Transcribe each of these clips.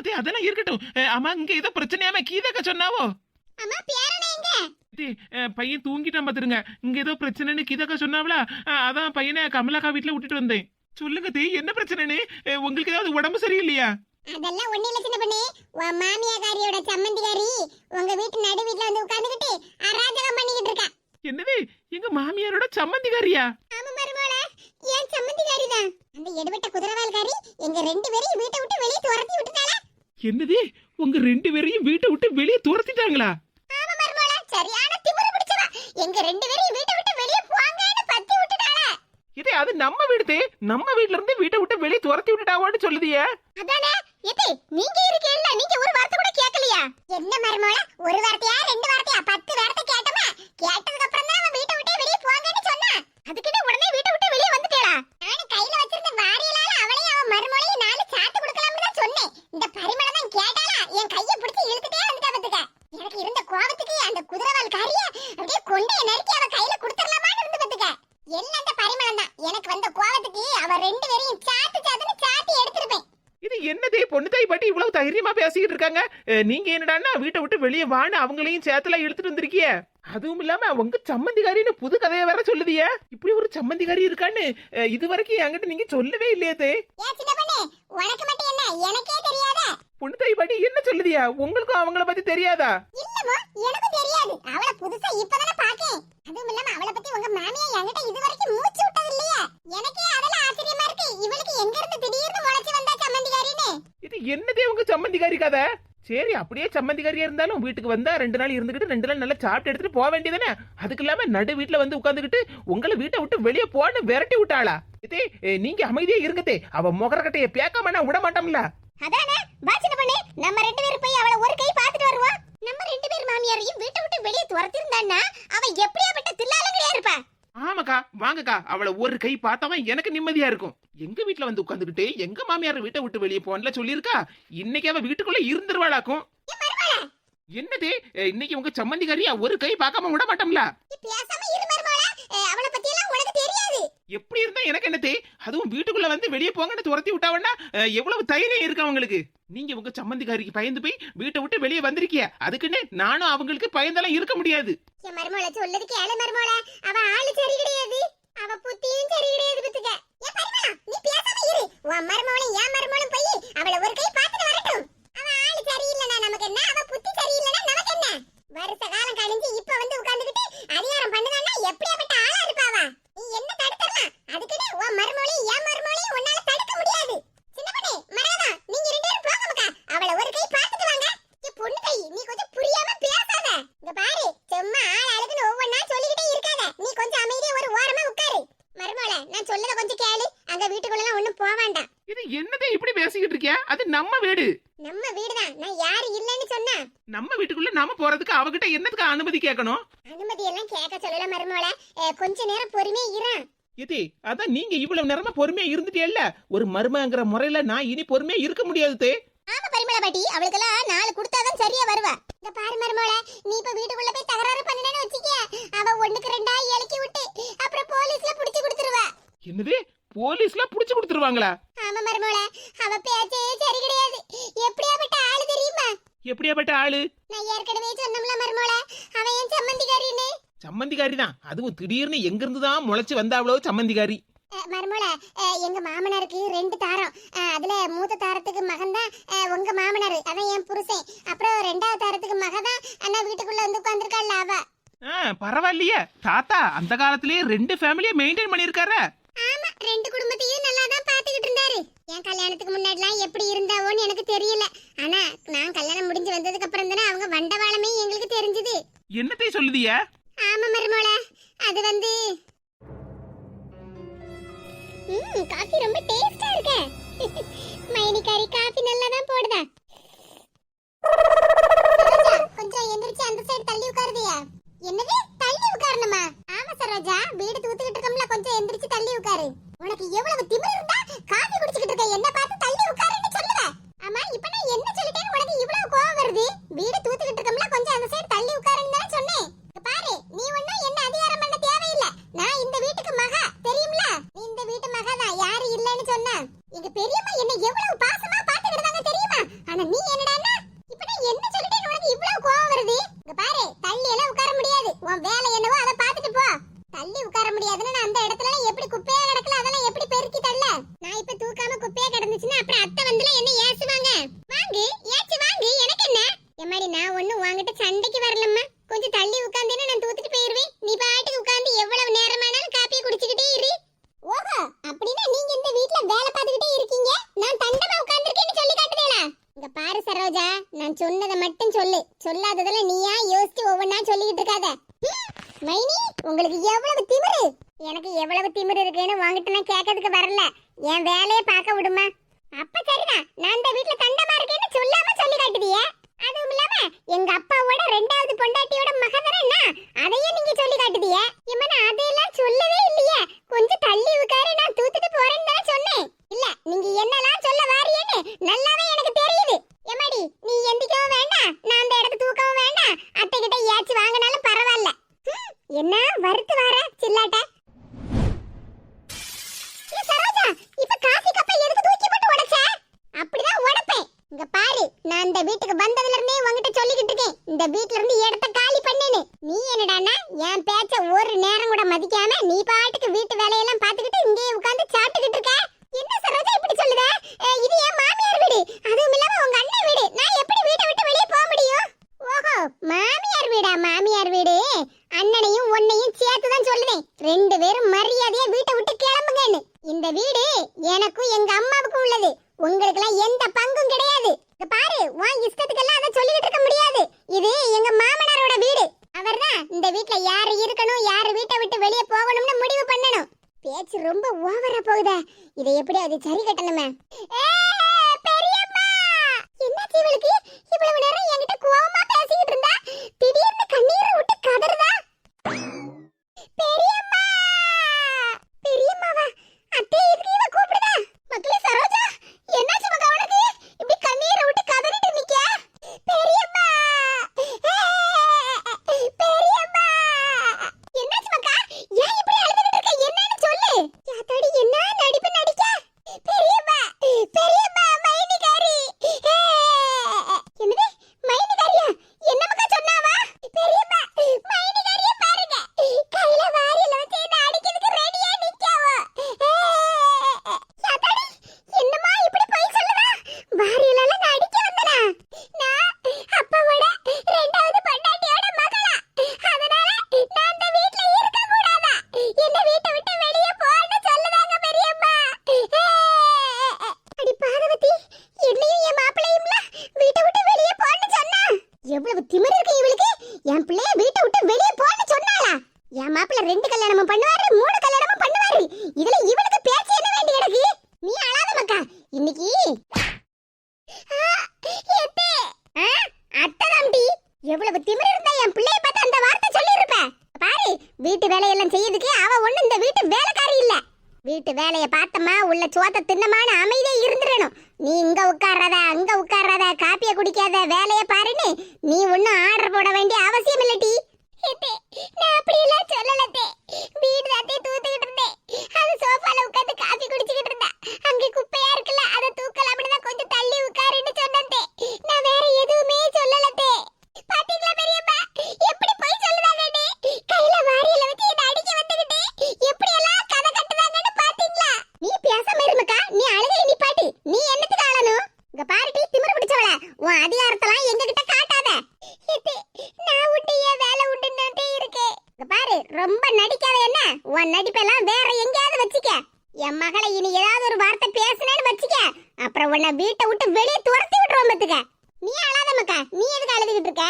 ஆமாத்தே அதெல்லாம் இருக்கட்டும். அஹ், ஆமா இங்க ஏதோ பிரச்சனையாம கீதாக்கா சொன்னாவோ? அம்மா பேரனே எங்க? தே, பையன் தூங்கிட்டான் பாத்துருங்க. இங்க ஏதோ பிரச்சனைன்னு கீதாக்கா சொன்னாவளா? அதான் பையனை கமலாக்கா வீட்டுல விட்டுட்டு வந்தேன். சொல்லுங்க தே என்ன பிரச்சனைன்னு? உங்களுக்கு ஏதாவது உடம்பு சரியில்லையா? அதெல்லாம் ஒண்ணு இல்ல சின்ன பண்ணி. உன் மாமியாக்காரியோட சம்மந்திகாரி உங்க வீட்டு நடு வீட்ல வந்து உட்கார்ந்துகிட்டு அராஜகம் பண்ணிக்கிட்டு இருக்கா. என்னது? எங்க மாமியாரோட சம்மந்திகாரியா? ஆமா மருமோள ஏன் சம்மந்திகாரி தான் அந்த எடுபட்ட குதிரவால்காரி எங்க ரெண்டு பேரையும் வீட்டை விட்டு வெளியே துரத்தி விட்டுட்டாளா? என்னது? உங்க ரெண்டு பேரையும் வீட்டை விட்டு வெளியே துரத்திட்டாங்களா? சரியான திமிரு பிடிச்சவா. எங்க ரெண்டு பேரையும் வீட்டை விட்டு வெளியே போங்கன்னு பத்தி விட்டுட்டாளா. இதே அது நம்ம வீடு நம்ம வீட்ல இருந்து வீட்டை விட்டு வெளியே துரத்தி விட்டுட்டாவோன்னு சொல்லுதியே. அதானே? எத்தி நீங்க இருக்கீல்ல நீங்க ஒரு வார்த்தை கூட கேட்கலையா என்ன மருமோள ஒரு வார்த்தையா ரெண்டு வார்த்தையா? பத்து வார்த்தை கேட்டோமா? கேட்டதுக்கு அப்புறம் தான் அவன் வீட்டை விட்டு வெளியே போங்கன்னு சொன்னா. அதுக்கிட்ட உடனே வீட்டை விட்டு வெளியே வந்துட்டேளா நானும் கையில வச்சிருந்த வாரியலால அவளையும் அவன் மருமோளையும் நாலு சாத்து கொடுக்கலாம்னு தான் சொன்னேன் இந்த பரிமளம் தான் கேட்டாளா என் கையை பிடிச்சு இழுத்துட்டே வந்துட்டா பத்துக்க எனக்கு இருந்த கோவத்துக்கு அந்த குதிரவால் காரிய அப்படியே கொண்டைய நறுக்கி அவ கையில கொடுத்துடலாமான்னு இருந்து பத்துக்க எல்லாம் அந்த பரிமளம் தான் எனக்கு வந்த கோவத்துக்கு அவ ரெண்டு பேரையும் சாத்து சாத்துன்னு சாத்தி எடுத்திருப்பேன் இது என்னதே பொண்ணு தாய் பாட்டி இவ்வளவு தைரியமா பேசிக்கிட்டு இருக்காங்க. நீங்க என்னடான்னா வீட்டை விட்டு வெளியே வான்னு அவங்களையும் சேத்துல இழுத்துட்டு வந்திருக்கிய. அதுவும் இல்லாம உங்க சம்மந்திகாரின்னு புது கதையை வேற சொல்லுதிய. இப்படி ஒரு சம்மந்திகாரி இருக்கான்னு இது வரைக்கும் என்கிட்ட நீங்க சொல்லவே இல்லையே உனக்கு மட்டும் என்ன? எனக்கே தெரியாத? பொண்ணு தாய் பாட்டி என்ன சொல்லுதியா? உங்களுக்கும் அவங்கள பத்தி தெரியாதா? இல்லமோ எனக்கும் தெரியாது. அவளை புதுசா இப்பதானே பாக்கேன் அதுவும் இல்லாம அவளை பத்தி உங்க மாமியா என்கிட்ட இது வரைக்கும் மூச்சு விட்டது இல்லையா? எனக்கே அதெல்லாம் ஆச்சரியமா இருக்கு. இவளுக்கு எங்க இருந்து திடீர்னு முளைச்சு வந்தா சம்மந்திகாரின்னு? இது என்னதே உங்க சம்மந்திகாரி கதை? சரி அப்படியே சம்மந்திகாரியா இருந்தாலும் வீட்டுக்கு வந்தா ரெண்டு நாள் இருந்துகிட்டு ரெண்டு நாள் நல்லா சாப்பிட்டு எடுத்துட்டு போக வேண்டியதானே அதுக்கு இல்லாம நடு வீட்டுல வந்து உட்காந்துக்கிட்டு உங்களை வீட்டை விட்டு வெளியே போன்னு விரட்டி விட்டாளா? இதே நீங்க அமைதியா இருக்கதே அவ முகரக்கட்டைய பேக்காம விட மாட்டோம்ல. அதானே? வா சின்ன பொண்ணு நம்ம ரெண்டு பேரும் போய் அவளை ஒரு கை பார்த்துட்டு வருவோம். நம்ம ரெண்டு பேர் மாமியாரையும் வீட்டை விட்டு வெளியே துரத்திருந்தான்னா அவ எப்படியாப்பட்ட தில்லாலங்கடியா இருப்பா? ஆமாக்கா வாங்கக்கா. அவளை ஒரு கை பார்த்தாவன் எனக்கு நிம்மதியா இருக்கும். எங்க வீட்ல வந்து உட்காந்துக்கிட்டு எங்க மாமியார் வீட்டை விட்டு வெளியே போன்ல சொல்லியிருக்கா? இன்னைக்கு அவ வீட்டுக்குள்ள இருந்துருவாளாக்கும். என்னதே? இன்னைக்கு உங்க சம்மந்திகாரியா ஒரு கை பார்க்காம விட மாட்டோம்ல நீ பேசாம இரு மருமகளா அவளை பத்தி எல்லாம் உனக்கு தெரியாது எப்படி இருந்தா எனக்கு என்னத்தே அதுவும் வீட்டுக்குள்ள வந்து வெளியே போங்கன்னு துரத்தி விட்டாவன்னா எவ்வளவு தைரியம் இருக்கு அவங்களுக்கு? நீங்க உங்க சம்மந்திகாரிக்கு பயந்து போய் வீட்டை விட்டு வெளியே வந்திருக்கிய? அதுக்குன்னு நானும் அவங்களுக்கு பயந்தெல்லாம் இருக்க முடியாது. என் மருமகள சொல்லது கேளு மருமகள அவ ஆளு சரி கிடையாது. அவ புத்தியும் சரி கிடையாது பத்துக்க. ஏன் பரிமளா நீ பேசாம இரு. உன் மருமகளும் என் மருமகளும் போய் அவளை ஒரு கை பார்த்துட்டு வரட்டும். அவ ஆளு சரியில்லைனா நமக்கு என்ன? அவ புத்தி சரியில்லைனா நமக்கு என்ன? வருஷ காலம் கழிஞ்சு இப்ப வந்து உட்கார்ந்துகிட்டு அதிகாரம் பண்ணுதான்னா எப்படியாப்பட்ட ஆளா இருப்பாவ நீ என்ன தடுத்துடலாம் அதுக்குன்னு உன் மருமகளையும் என் மருமகளையும் உன்னால தடுக்க முடியாது. சின்ன பண்ணே மராதா நீங்க ரெண்டு பேரும் போங்க மக்கா அவளை ஒரு கை பார்த்துட்டு வாங்க. ஏ பொண்ணு கை நீ கொஞ்சம் புரியாம பேசாத. இங்க பாரு சும்மா ஆள் அழகுன்னு ஒவ்வொன்னா சொல்லிக்கிட்டே இருக்காத. நீ கொஞ்சம் அமைதியா ஒரு ஓரமா உட்காரு. மருமகள நான் சொல்லத கொஞ்சம் கேளு. அங்க வீட்டுக்குள்ள எல்லாம் ஒண்ணும் போக வேண்டாம். இது என்னதே இப்படி பேசிக்கிட்டு இருக்கிய? அது நம்ம வீடு. நம்ம வீடுதான். நான் யாரு இல்லைன்னு சொன்னா. நம்ம வீட்டுக்குள்ள நாம போறதுக்கு அவகிட்ட என்னத்துக்கு அனுமதி கேட்கணும் அனுமதி எல்லாம் கேட்க சொல்லல மருமகள கொஞ்ச நேரம் பொறுமையா இரு இதே அதான் நீங்க இவ்வளவு நேரமா பொறுமையா இருந்துட்டேல்ல? ஒரு மருமங்கிற முறையில நான் இனி பொறுமையா இருக்க முடியாது ஆமா பரிமள பாட்டி அவளுக்கெல்லாம் நாலு கொடுத்தாதான் சரியா வருவா. இந்த பாரு மருமகள நீ இப்ப வீட்டுக்குள்ள போய் தகராறு பண்ணினேன்னு வச்சுக்க அவ ஒண்ணுக்கு ரெண்டா இலக்கி விட்டு அப்புறம் போலீஸ்ல புடிச்சு கொடுத்துருவா. என்னது? போலீஸ்ல புடிச்சு கொடுத்துருவாங்களா? ஆமா மருமகள அவ பேச்சே சரி கிடையாது. எப்படியாப்பட்ட ஆளு தெரியுமா? எப்படியாப்பட்ட ஆளு? நான் ஏற்கனவே சொன்னோம்ல மருமகள அவன் என் சம்மந்திகாரின்னு சம்மந்திகாரி தான். அதுவும் திடீர்னு எங்க இருந்து தான் முளைச்சு வந்தாவளோ சம்மந்திகாரி மருமகள எங்க மாமனாருக்கு ரெண்டு தாரம். அதுல மூத்த தாரத்துக்கு மகன் தான் உங்க மாமனார். அதான் என் புருஷன். அப்புறம் ரெண்டாவது தாரத்துக்கு மக தான் அண்ணா வீட்டுக்குள்ள வந்து உட்காந்துருக்காள் அவ பரவாயில்லையே. தாத்தா அந்த காலத்திலேயே ரெண்டு ஃபேமிலியை மெயின்டைன் பண்ணிருக்காரு ஆமா ரெண்டு குடும்பத்தையும் நல்லா தான் பாத்துக்கிட்டு இருந்தாரு. என் கல்யாணத்துக்கு முன்னாடிலாம் எப்படி இருந்தாவோன்னு எனக்கு தெரியல. ஆனா நான் கல்யாணம் முடிஞ்சு வந்ததுக்கு அப்புறம் தானே அவங்க வண்டவாளமே எங்களுக்கு தெரிஞ்சது. என்னத்தை சொல்லுதிய? ஆமா மருமோள. அது வந்து ம் காஃபி ரொம்ப டேஸ்டா இருக்கு. மைனிகாரி காஃபி நல்லா தான் போடுதா கொஞ்சம் எந்திரிச்சு அந்த சைடு தள்ளி உட்காருதியா என்னது? தள்ளி உட்காரணுமா? ஆமா சரோஜா வீடு தூத்துக்கிட்டு இருக்கோம்ல கொஞ்சம் எந்திரிச்சு தள்ளி உட்காரு. உனக்கு எவ்வளவு திமிரு இருந்தா நான் ஒன்றும் வாங்கிட்டு சண்டைக்கு வரலம்மா. கொஞ்சம் தள்ளி உட்காந்தேன்னு நான் தூத்துட்டு வேலையெல்லாம் செய்யறதுக்கு அவ ஒண்ணு இந்த வீட்டு வேலைக்காரி இல்ல. வீட்டு வேலைய பார்த்தமா உள்ள சோத்த தின்னமான அமைதியே இருந்துடணும். நீ இங்க உட்கார்றத அங்க உட்கார்றத காப்பிய குடிக்காத வேலைய வீட்டை விட்டு வெளியே துரத்தி விட்டுருவோம் பத்துக்க. நீ அழாத நீ எதுக்கு அழுதுகிட்டு இருக்க?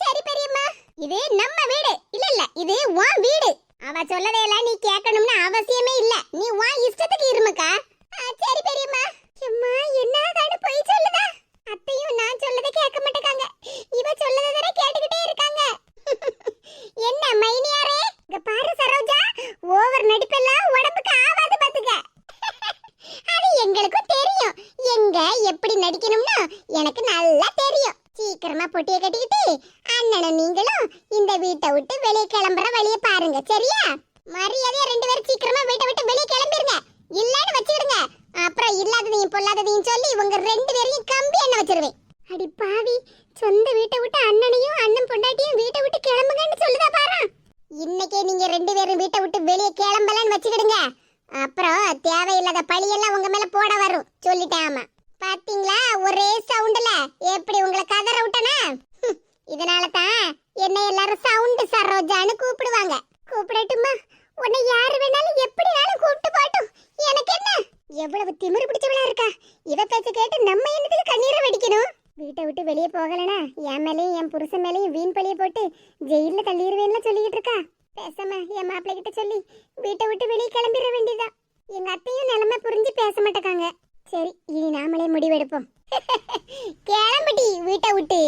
சரி பெரியம்மா. இது நம்ம வீடு. இல்ல இல்ல இது உன் வீடு. அவ சொல்லதையெல்லாம் நீ கேட்கணும்னு அவசியமே இல்ல. நீ உன் இஷ்டத்துக்கு இருமக்கா சொந்த வீட்டை விட்டு அண்ணனையும் அண்ணன் பொண்டாட்டியும் வீட்டை பேசாம என் மாப்பிள்ளை கிட்ட சொல்லி வீட்டை விட்டு வெளியே கிளம்பிட வேண்டியதா? எங்க அத்தையும் நிலைமை புரிஞ்சு பேச மாட்டேக்காங்க. சரி இனி நாமளே முடிவெடுப்போம். கிளம்புடி வீட்டை விட்டு.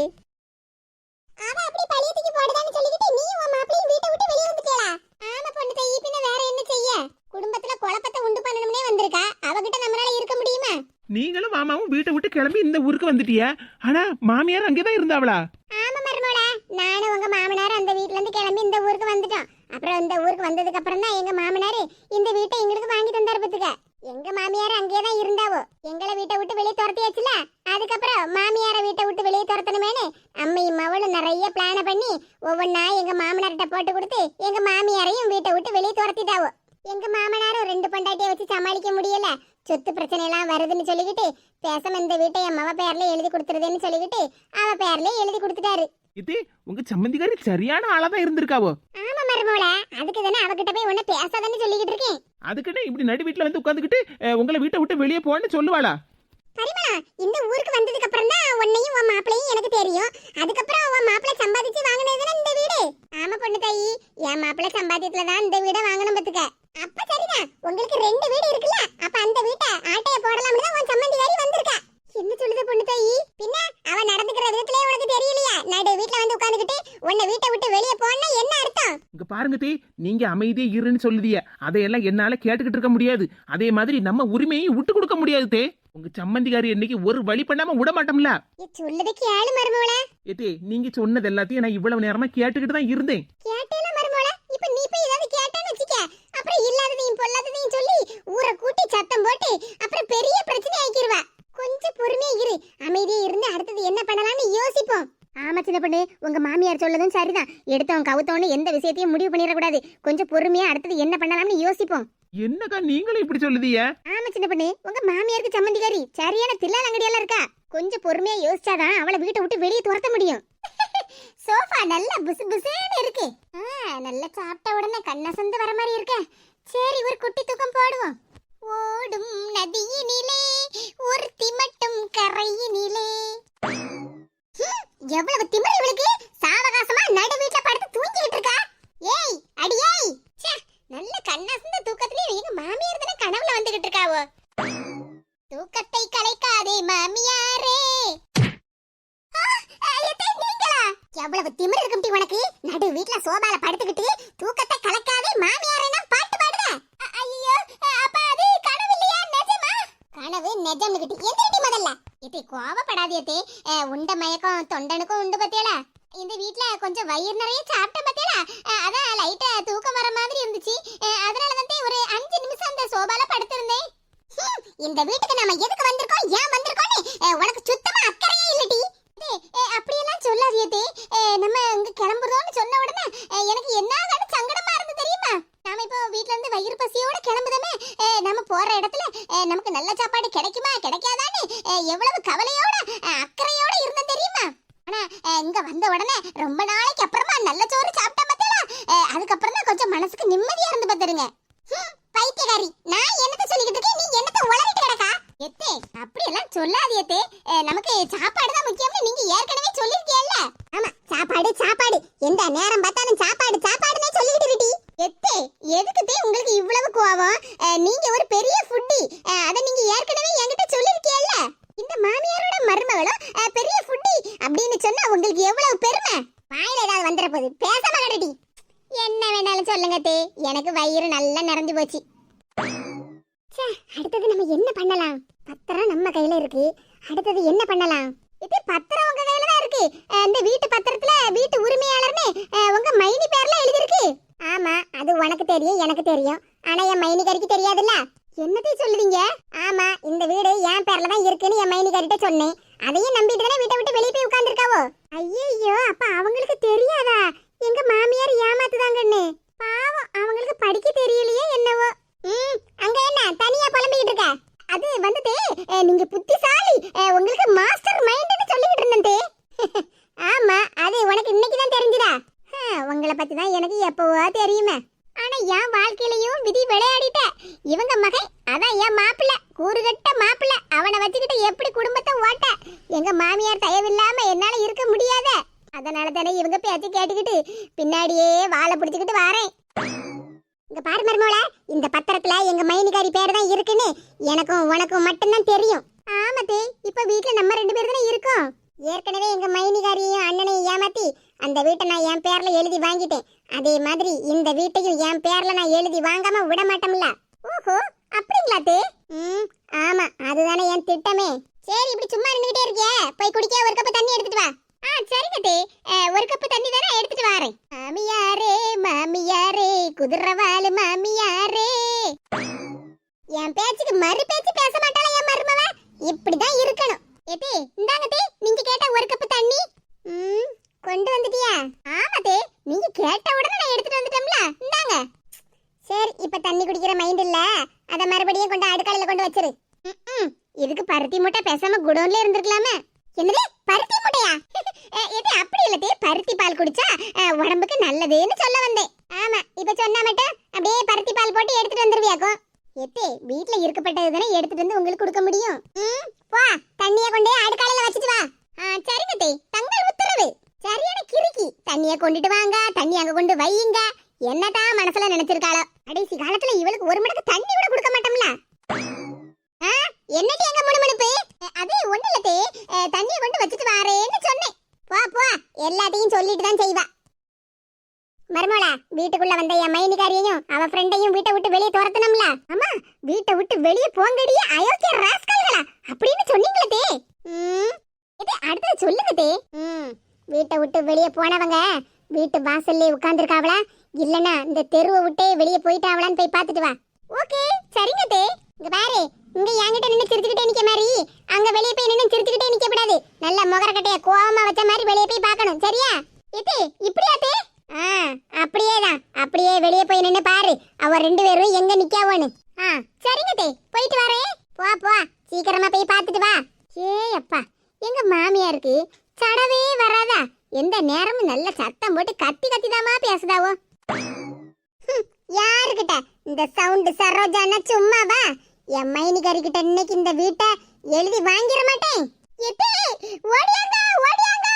அவ அப்படி பழியத்துக்கு போடுதான்னு சொல்லிக்கிட்டு நீ உன் மாப்பிளையும் வீட்டை விட்டு வெளியே வந்துட்டேளா ஆமா பொண்ணு தையி பின்ன வேற என்ன செய்ய? குடும்பத்துல குழப்பத்தை உண்டு பண்ணணும்னே வந்திருக்கா. அவகிட்ட நம்மளால இருக்க முடியுமா? நீங்களும் மாமாவும் வீட்டை விட்டு கிளம்பி இந்த ஊருக்கு வந்துட்டிய. ஆனா மாமியார் அங்கேதான் இருந்தாவளா? ஆமா மருமோள நானும் உங்க மாமனார் அந்த வீட்ல இருந்து கிளம்பி இந்த ஊருக்கு வந்துட்டோம். அப்புறம் இந்த ஊருக்கு வந்ததுக்கு அப்புறம் தான் எங்க மாமனார் இந்த வீட்டை எங்களுக்கு வாங்கி தந்தாரு பத்துக்க. எங்க மாமியார் அங்கேயே தான் இருந்தாவோ எங்களை வீட்டை விட்டு வெளியே துரத்தியாச்சுல அதுக்கப்புறம் மாமியார வீட்டை விட்டு வெளியே துரத்தணுமேனு அம்மையும் மவளும் நிறைய பிளான பண்ணி ஒவ்வொன்றா எங்க மாமனார்கிட்ட போட்டு கொடுத்து எங்க மாமியாரையும் வீட்டை விட்டு வெளியே துரத்திட்டாவோ எங்க மாமனாரும் ரெண்டு பொண்டாட்டியை வச்சு சமாளிக்க முடியல சொத்து பிரச்சனை எல்லாம் வருதுன்னு சொல்லிக்கிட்டு பேசாம இந்த வீட்டை என் மவ பேர்ல எழுதி கொடுத்துருதுன்னு சொல்லிக்கிட்டு அவ பேர்ல எழுதி கொடுத்துட்டாரு இது உங்க சம்மந்திக்காரி சரியான ஆளா தான் இருந்திருக்காவோ? ஆமா மருமோள அதுக்கு தானே அவகிட்ட போய் ஒண்ணு பேசாதன்னு சொல்லிக்கிட்டு இருக்கேன். அதுக்குன்னு இப்படி நடு வீட்டுல வந்து உட்காந்துக்கிட்டு உங்களை வீட்டை விட்டு வெளியே போன்னு சொல்லுவாளா? பரிமளா இந்த ஊருக்கு வந்ததுக்கு அப்புறம் தான் உன்னையும் உன் மாப்பிளையும் எனக்கு தெரியும். அதுக்கப்புறம் உன் மாப்பிளை சம்பாதிச்சு வாங்கினது தானே இந்த வீடு? ஆமா பொண்ணு தாயி என் மாப்பிளை சம்பாத்தியத்துல தான் இந்த வீடை வாங்கணும் பத்துக்க. அப்ப சரிதான் உங்களுக்கு ரெண்டு வீடு இருக்குல்ல அப்ப அந்த வீட்டை ஆட்டைய போடலாம்னு தான் உன் சம்மந்திகாரி வந்திருக்கா என்ன சொல்லுது பொண்ணு தாயி பின்ன அவ நடந்துக்கிற விதத்திலே உனக்கு தெரியலையா நடு வீட்ல வந்து உட்கார்ந்துகிட்டு உன்னை வீட்டை விட்டு வெளியே போனா என்ன அர்த்தம் தே நீங்க அமைதியே இருன்னு சொல்லுதிய. அதையெல்லாம் என்னால கேட்டுக்கிட்டு இருக்க முடியாது. அதே மாதிரி நம்ம உரிமையை விட்டு கொடுக்க முடியாது தே. உங்க சம்மந்திக்காரி இன்னைக்கு ஒரு வழி பண்ணாம விட மாட்டோம்ல? சொல்லுது கேளு மருமோள. ஏத்தே நீங்க சொன்னது எல்லாத்தையும் நான் இவ்வளவு நேரமா கேட்டுக்கிட்டு தான் இருந்தேன். கேட்டேல மருமோள. இப்ப நீ போய் ஏதாவது கேட்டேன்னு வச்சுக்க அப்புறம் இல்லாததையும் பொல்லாததையும் சொல்லி ஊரை கூட்டி சத்தம் போட்டு அப்புறம் பெரிய பிரச்சனை ஆக்கிடுவ கொஞ்சம் பொறுமையா இரு அமைதியா இருந்து அடுத்தது என்ன பண்ணலாம்னு யோசிப்போம் ஆமா சின்ன பொண்ணு சொல்லதும் சரிதான். எடுத்தவன் கவுத்தவனு எந்த விஷயத்தையும் முடிவு பண்ணிடக்கூடாது. கொஞ்சம் பொறுமையா அடுத்தது என்ன பண்ணலாம்னு யோசிப்போம். என்னக்கா நீங்களும் இப்படி சொல்லுதிய ஆமா சின்ன பொண்ணு. உங்க மாமியாருக்கு சம்மந்திகாரி சரியான தில்லால் அங்கடியெல்லாம் இருக்கா? கொஞ்சம் பொறுமையா யோசிச்சாதான் அவளை வீட்டை விட்டு வெளியே துரத்த முடியும். சோஃபா நல்ல புசு புசுன்னு இருக்கு. நல்லா சாப்பிட்ட உடனே கண்ணசந்து வர மாதிரி இருக்க. சரி ஒரு குட்டி தூக்கம் போடுவோம். ஓடும் நதியினிலே ஒருத்தி மட்டும் வயிறு நிறைய சாப்பிட்ட பத்தியலா அதான் லைட்டா தூக்கம் வர மாதிரி இருந்துச்சு. அதனால தான் ஒரு அஞ்சு நிமிஷம் அந்த சோபால படுத்திருந்தேன். இந்த வீட்டுக்கு நாம எதுக்கு வந்திருக்கோம்? ஏன் வந்திருக்கோம்னு? உனக்கு சுத்தமா அக்கறையே இல்லடி. அஹ், அப்படியெல்லாம் சொல்லாதியதே நம்ம இங்க கிளம்புறோம்னு சொன்ன உடனே எனக்கு என்ன ஆகாது சங்கடமா இருந்து தெரியுமா? நாம இப்போ வீட்ல இருந்து வயிறு பசியோட கிளம்புதமே. நம்ம போற இடத்துல நமக்கு நல்ல சாப்பாடு கிடைக்குமா? கிடைக்காதான்னு எவ்வளவு கவலையோட அஹ், அக்கறையோட இருந்தேன் தெரியுமா? ஆனா இங்க வந்த உடனே ரொம்ப நாளைக்கு அப்புறமா நல்ல சோறு சாப்பிட்டா பார்த்தீங்களா அதுக்கப்புறம் தான் கொஞ்சம் மனசுக்கு நிம்மதியா இருந்து பார்த்துருங்க ஹம், பைத்தியக்காரி நான் என்னத்த சொல்லிக்கிட்டு இருக்கேன் நீ என்னத்த உளறிட்டு கிடக்கா எத்தே அப்படியெல்லாம் சொல்லாதியத்தே நமக்கு சாப்பாடு தான் முக்கியம்னு நீங்க ஏற்கனவே சொல்லிருக்கீல்ல ஆமா சாப்பாடு சாப்பாடு எந்த நேரம் பார்த்தாலும் சாப்பாடு சாப்பாடுனே சொல்லிக்கிட்டு இருக்கி எத்தே எதுக்கு தே உங்களுக்கு இவ்வளவு கோவம் அஹ், நீங்க ஒரு பெரிய ஃபுட்டி அதை நீங்க ஏற்கனவே என்கிட்ட சொல்லிருக்கீல்ல இந்த மாமியாரோட மருமகளும் அஹ், பெரிய ஃபுட்டி அப்படின்னு சொன்னா உங்களுக்கு எவ்வளவு பெருமை வாயில ஏதாவது வந்துட போகுது பேசாம கடடி என்ன வேணாலும் சொல்லுங்க தே எனக்கு வயிறு நல்லா நிறைஞ்சு போச்சு ச்சே, அடுத்தது நம்ம என்ன பண்ணலாம் பத்திரம் நம்ம கையில இருக்கு அடுத்தது என்ன பண்ணலாம் இது பத்திரம் உங்க கையில தான் இருக்கு. இந்த வீட்டு பத்திரத்துல வீட்டு உரிமையாளர்னு உங்க மைனி பேர்ல எழுதிருக்கு ஆமா அது உனக்கு தெரியும் எனக்கு தெரியும். ஆனா என் மைனிகாரிக்கு தெரியாதுல்ல? என்னத்தை சொல்லுவீங்க ஆமா இந்த வீடு என் பேர்ல தான் இருக்குன்னு என் மைனிகாரிட்ட சொன்னேன். அதையும் நம்பிட்டு தானே வீட்டை விட்டு வெளியே போய் உட்கார்ந்துருக்காவோ? ஐயோ அப்ப அவங்களுக்கு தெரியாதா? எங்க மாமியார் ஏமாத்துதாங்கன்னு. பாவம் அவங்களுக்கு படிக்க தெரியலையே என்னவோ. ம் அங்க என்ன தனியா புலம்பிக்கிட்டு இருக்க? அது வந்துட்டு நீங்க புத்திசாலி. உங்களுக்கு மாஸ்டர் மைண்ட்னு சொல்லிக்கிட்டு இருந்தேன் ஆமா அது உனக்கு இன்னைக்கு தான் தெரிஞ்சுதா? உங்களை பத்தி தான் எனக்கு எப்பவோ தெரியுமே. ஆனா என் வாழ்க்கையிலயும் விதி விளையாடிட்ட. இவங்க மகன் அதான் என் மாப்பிள்ள. கூறுகட்ட மாப்பிள்ள. அவனை வச்சுக்கிட்டு எப்படி குடும்பத்தை ஓட்ட? எங்க மாமியார் தயவில்லாம என்னால இருக்க முடியாத. அதனால தானே இவங்க பேச்சு கேட்டுக்கிட்டு பின்னாடியே வாழை பிடிச்சுக்கிட்டு வாரேன். இங்க பாரு மருமோள இந்த பத்திரத்துல எங்க மைனிகாரி பேர் தான் இருக்குன்னு எனக்கும் உனக்கும் மட்டும்தான் தெரியும். ஆமாத்தே இப்ப வீட்ல நம்ம ரெண்டு பேர் தானே இருக்கோம். ஏற்கனவே எங்க மைனிகாரியையும் அண்ணனையும் ஏமாத்தி அந்த வீட்டை நான் என் பேர்ல எழுதி வாங்கிட்டேன். அதே மாதிரி இந்த வீட்டையும் என் பேர்ல நான் எழுதி வாங்காம விட மாட்டோம்ல. ஓஹோ அப்படிங்களா தே ம் ஆமா அதுதானே என் திட்டமே. சரி இப்படி சும்மா நின்னுகிட்டே இருக்கியே போய் குடிக்க ஒரு கப் தண்ணி எடுத்துட்டு வா ஆ சரிங்க தே அஹ், ஒரு கப் தண்ணி தானே எடுத்துட்டு வரேன் மாமியாரே மாமியாரே குதிரவாலு மாமியாரே என் பேச்சுக்கு மறு பேச்சு பேச மாட்டாளா என் மருமவ இப்படிதான் இருக்கணும் ஏத்தே இந்தாங்க தே நீங்க கேட்ட ஒரு கப் தண்ணி ம் கொண்டு வந்துட்டியா ஆமா தே நீங்க கேட்ட உடனே நான் எடுத்துட்டு வந்துட்டோம்ல இந்தாங்க சரி இப்ப தண்ணி குடிக்கிற மைண்ட் இல்ல அத மறுபடியும் கொண்டு அடுக்கலையில கொண்டு வச்சிரு ம்ம். இதுக்கு பருத்தி முட்டை பேசாம குடோன்ல இருந்திருக்கலாமே என்னது பருத்தி முட்டையா அஹ், இது அப்படி இல்ல தே பருத்தி பால் குடிச்சா உடம்புக்கு நல்லதுன்னு சொல்ல வந்தேன். ஆமா இப்ப சொன்னா மட்டும் அப்படியே பருத்தி பால் போட்டு எடுத்துட்டு வந்துருவியாக்கும் எத்தே வீட்ல இருக்கப்பட்டது தானே எடுத்துட்டு வந்து உங்களுக்கு கொடுக்க முடியும் ம், போ தண்ணிய கொண்டே அடுக்காலையில வச்சுட்டு வா ஆ, சரிங்க தே தங்கள் உத்தரவு சரியான கிறுக்கி தண்ணிய கொண்டுட்டு வாங்க தண்ணி அங்க கொண்டு வையுங்க என்னதான் மனசுல நினைச்சிருக்காளோ கடைசி காலத்துல இவளுக்கு ஒரு மடக்கு தண்ணி கூட கொடுக்க மாட்டோம்ல ஆ, என்னடி அங்க முணுமுணுப்பு அஹ், அது ஒண்ணு இல்ல தே அஹ், தண்ணிய கொண்டு வச்சுட்டு வாரேன்னு சொன்னேன் போ போ எல்லாத்தையும் சொல்லிட்டு தான் செய்வா மருமோளா வீட்டுக்குள்ள வந்த அவ ஃப்ரெண்டையும் வீட்டை விட்டு வெளியே துரத்தணும்ல? அம்மா வீட்டை விட்டு வெளியே போங்கடியே அயோக்கிய ராஸ்கல்களா? அப்படின்னு சொன்னீங்களே தே. இது அடுத்தது சொல்லுங்க தே. வீட்டை விட்டு வெளியே போனவங்க வீட்டு வாசல்லே உட்கார்ந்துருக்காவளா? இல்லனா இந்த தெருவை விட்டே வெளியே போயிட்டாவளான்னு போய் பார்த்துட்டு வா. ஓகே சரிங்க தே. இங்க பாரு இங்க என்கிட்ட நின்னு சிரிச்சுக்கிட்டே நிக்க மாதிரி. அங்க வெளியே போய் நின்னு சிரிச்சுக்கிட்டே நிக்க கூடாது நல்ல முகரக்கட்டைய கோவமா வச்ச மாதிரி வெளியே போய் பார்க்கணும் சரியா? இது இப்படியா தே? ஆ அப்படியே தான் அப்படியே வெளியே போய் நின்னு பாரு. அவ ரெண்டு பேரும் எங்க நிக்காவோன்னு. ஆ சரிங்க தே போயிட்டு வரேன். போ போ. சீக்கிரமா போய் பார்த்துட்டு வா. ஏ அப்பா எங்க மாமியாருக்கு சடவே வராதா? எந்த நேரமும் நல்ல சத்தம் போட்டு கத்தி கத்திதாமா பேசுதாவோ. ஹம், யாருக்கிட்ட? இந்த சவுண்ட் சரோஜானா சும்மாவா? என் மைனிகாரி கிட்ட இன்னைக்கு இந்த வீட்டை எழுதி வாங்கிட மாட்டேன். எத்தே ஓடியாங்க ஓடியாங்க.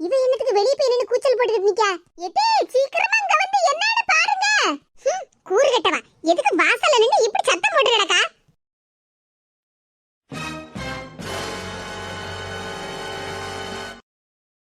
இவ என்னத்துக்கு வெளிய போய் நின்னு கூச்சல் போட்டுட்டு நிக்கா? எது சீக்கிரமா இங்க வந்து என்னன்னு பாருங்க. கூறு கட்டவா. எதுக்கு வாசல்ல நின்னு இப்படி சத்தம் போட்டு கிடக்கா